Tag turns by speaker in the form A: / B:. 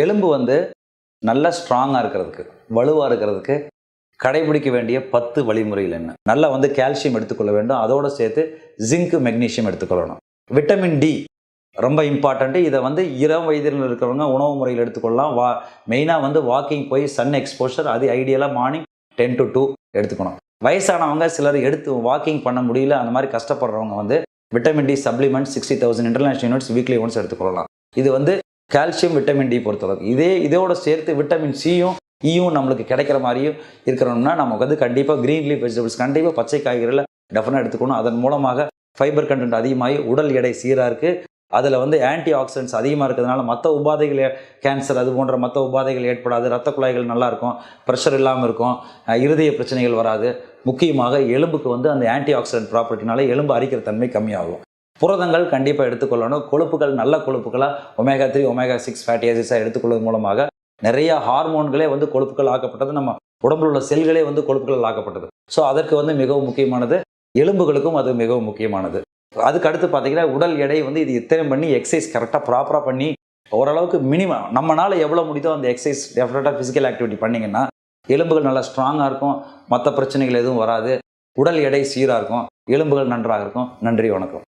A: எலும்பு வந்து நல்லா ஸ்ட்ராங்காக இருக்கிறதுக்கு வலுவாக இருக்கிறதுக்கு கடைபிடிக்க வேண்டிய பத்து வழிமுறைகள் என்ன? நல்லா வந்து கால்சியம் எடுத்துக்கொள்ள வேண்டும். அதோடு சேர்த்து ஜிங்க் மெக்னீஷியம் எடுத்துக்கொள்ளணும். விட்டமின் டி ரொம்ப இம்பார்ட்டண்ட்டு இதை வந்து இளம் வயதில் இருக்கிறவங்க உணவு முறையில் எடுத்துக்கொள்ளலாம். வா மெயினாக வந்து வாக்கிங் போய் சன் எக்ஸ்போஷர் அது ஐடியலாக மார்னிங் டென் டு டூ எடுத்துக்கணும். வயசானவங்க சிலர் எடுத்து வாக்கிங் பண்ண முடியல அந்த மாதிரி கஷ்டப்படுறவங்க வந்து vitamin D supplement sixty thousand international units weekly once எடுத்துக்கொள்ளலாம். இது வந்து கால்சியம் விட்டமின் டி பொறுத்தளவுக்கு இதே இதோட சேர்த்து விட்டமின் சியும் ஈயும் e நம்மளுக்கு கிடைக்கிற மாதிரியும் இருக்கிறோம்னா நமக்கு வந்து கண்டிப்பாக க்ரீன் லீஃப் வெஜிடபிள்ஸ் கண்டிப்பாக பச்சை காய்கறிகளை டெஃபினாக எடுத்துக்கணும். அதன் மூலமாக ஃபைபர் கண்டென்ட் அதிகமாகி உடல் எடை சீராக இருக்குது அதில் வந்து ஆன்டி ஆக்சிடென்ட்ஸ் அதிகமாக இருக்கிறதுனால மற்ற உபாதைகள் கேன்சர் அது போன்ற மற்ற உபாதைகள் ஏற்படாது. ரத்த குழாய்கள் நல்லா இருக்கும். ப்ரெஷர் இல்லாமல் இருக்கும். இருதய பிரச்சனைகள் வராது. முக்கியமாக எலும்புக்கு வந்து அந்த ஆன்டி ஆக்சிடென்ட் ப்ராப்பர்ட்டினால எலும்பு அரிக்கிற தன்மை கம்மியாகும். புரதங்கள் கண்டிப்பாக எடுத்துக்கொள்ளணும். கொழுப்புகள் நல்ல கொழுப்புகளாக omega three omega six fatty ஆசிட்ஸாக எடுத்துக்கொள்வது மூலமாக நிறைய ஹார்மோன்களே வந்து கொழுப்புகள் ஆக்கப்பட்டது. நம்ம உடம்புல உள்ள செல்களே வந்து கொழுப்புகள் ஆக்கப்பட்டது. ஸோ அதற்கு வந்து மிகவும் முக்கியமானது எலும்புகளுக்கும் அது மிகவும் முக்கியமானது. அதுக்கு அடுத்து பார்த்தீங்கன்னா உடல் எடை வந்து இது இத்தனை பண்ணி எக்ஸசைஸ் கரெக்டாக ப்ராப்பராக பண்ணி ஓரளவுக்கு மினிமம் நம்மளால் எவ்வளோ முடியுதோ அந்த எக்ஸசைஸ் டெஃபினட்டாக ஃபிசிக்கல் ஆக்டிவிட்டி பண்ணிங்கன்னா எலும்புகள் நல்லா ஸ்ட்ராங்காக இருக்கும். மற்ற பிரச்சனைகள் எதுவும் வராது. உடல் எடை சீராக இருக்கும். எலும்புகள் நன்றாக இருக்கும். நன்றி வணக்கம்.